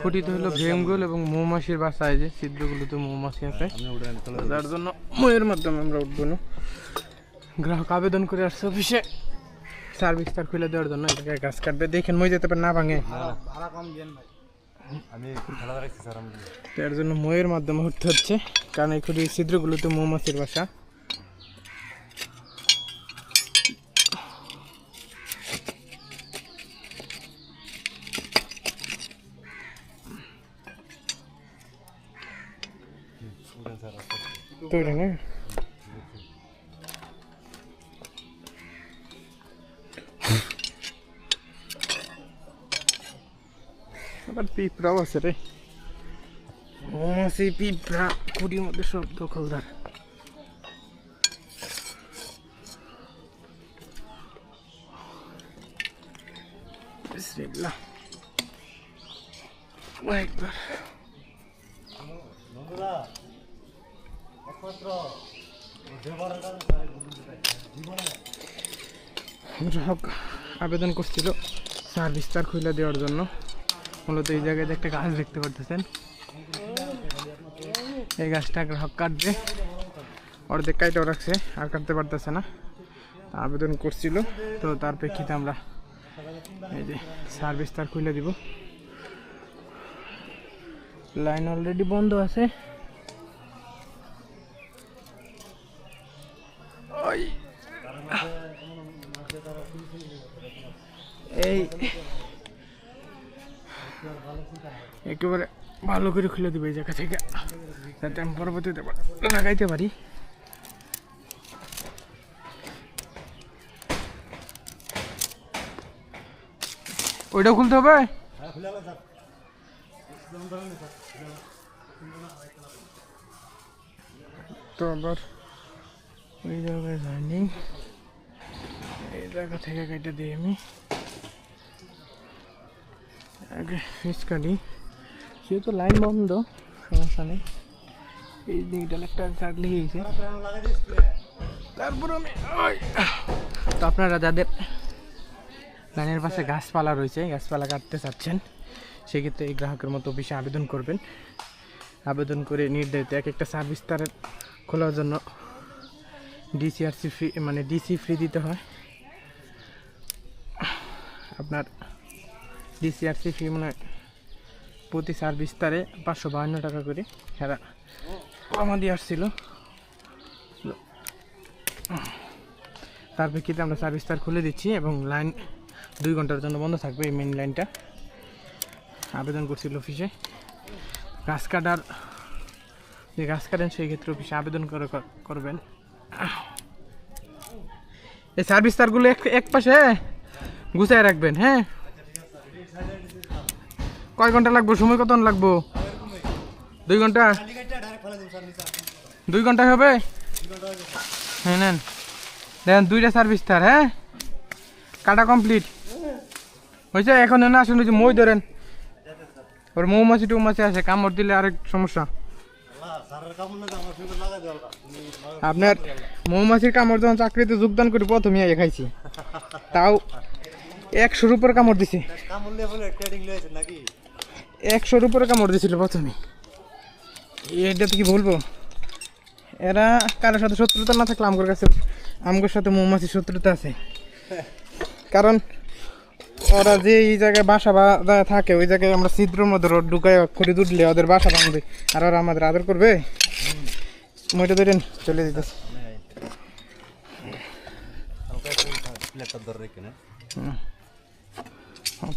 খুঁটিতে হলো ভেমগুল এবং মৌমাছির বাসা এই যে ছিদ্রগুলোতে মৌমাছি আছে। যার জন্য ময়ের মাধ্যমে আমরা উঠবো না। গ্রাহক আবেদন করে আসছে অফিসে। সার্ভিস তার খুলে দেওয়ার জন্য এটাকে গাছ কাটবে। দেখেন মই যেতে পারে না ভাঙে। তার জন্য ময়ের মাধ্যমে উঠতে হচ্ছে। কারণ এই খুঁটি ছিদ্রগুলোতে মৌমাছির বাসা। তৈরি না আবার পিঁপড়াও আছে রে। মৌমাছি পিঁপড়া খুঁটির মধ্যে সব দখলদার। বিসমিল্লাহ। একবার। গ্রাহক আবেদন করছিল সার্ভিস তার খুলে দেওয়ার জন্য। মূলত এই জায়গায় একটা গাছ দেখতে পারতেছেন। এই গাছটা গ্রাহক কাটবে। অর্ধেক কাইটাও রাখছে, আর কাটতে পারতেছে না। আবেদন করছিল। তো তার প্রেক্ষিতে আমরা এই যে সার্ভিস তার খুলে দিব। লাইন অলরেডি বন্ধ আছে। এই। একেবারে ভালো করে খুলে দিবে এই জায়গা থেকে। যাতে আমি পরবর্তীতে লাগাইতে পারি। ওইটা খুলতে হবে? তো আবার ওই জায়গায় যায়নি এই জায়গা থেকে কেটে দিই আমি। যেহেতু লাইন বন্ধ, সমস্যা নেই। এই দিকটা একটা তারপর আমি তো আপনারা যাদের লাইনের পাশে গাছপালা রয়েছে, গাছপালা কাটতে চাচ্ছেন, সেক্ষেত্রে এই গ্রাহকের মতো অফিসে আবেদন করবেন। আবেদন করে নির্ধারিত এক একটা সার্ভিস তারের খোলার জন্য ডিসিআরসি ফ্রি মানে ডিসি ফ্রি দিতে হয়। আপনার ডিসিআরসি ফি মানে হয় প্রতি সার্ভিস তারে পাঁচশো বাহান্ন টাকা করে এরা কমা দিয়ে আসছিল। তার প্রেক্ষিতে আমরা সার্ভিস তার খুলে দিচ্ছি এবং লাইন দুই ঘণ্টার জন্য বন্ধ থাকবে এই মেন লাইনটা আবেদন করছিল অফিসে। গাছ কাটার যে গাছ কাটেন সেই ক্ষেত্রে অফিসে আবেদন করে করবেন। এই সার্ভিস তারগুলো এক এক পাশে গুছায় রাখবেন হ্যাঁ। কয় ঘণ্টা লাগবে? সময় কত লাগবো? দুই ঘণ্টা? দুই ঘণ্টা হবে? হ্যাঁ নেন। দুইটা সার্ভিস তার হ্যাঁ? কাটা কমপ্লিট হয়েছে এখন না আসুন মই ধরেন। ওর মৌমাছি টৌমাছি আছে, কামড় দিলে আরেক সমস্যা। আপনার মৌমাছির কামড় যখন চাকরিতে যোগদান করি প্রথমে আগে খাইছি। তাও একশোর উপরে কামড় দিছে। একশোর উপরে কামড় দিছিল প্রথমে এটা তো কি বলব এরা কারোর সাথে শত্রুতা না থাকলে আমগোর কাছে আমগোর সাথে মৌমাছি শত্রুতা আছে কারণ ওরা যে এই জায়গায় বাসা বাঁধা থাকে ওই জায়গায় আমরা ছিদ্রের মধ্যে রোড ঢুকায় খুঁড়ি দুটলে ওদের বাসা ভাঙবে আর ওরা আমাদের আদর করবে মইটা ধরেন চলে যেতেছে ধরে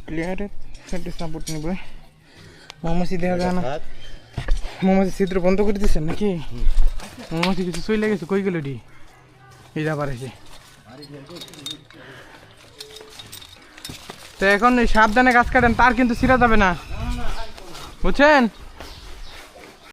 প্লেয়ারের সাপোর্ট নেবে মৌমাছি দেখা যায় না। মৌমাছি ছিদ্র বন্ধ করে দিচ্ছেন নাকি? মৌমাছি কিছু চলে গেছে কই গেল ডি এই যাবার এসে তো এখন সাবধানে গাছ কাটেন তার কিন্তু সিরা যাবে না। বুঝছেন?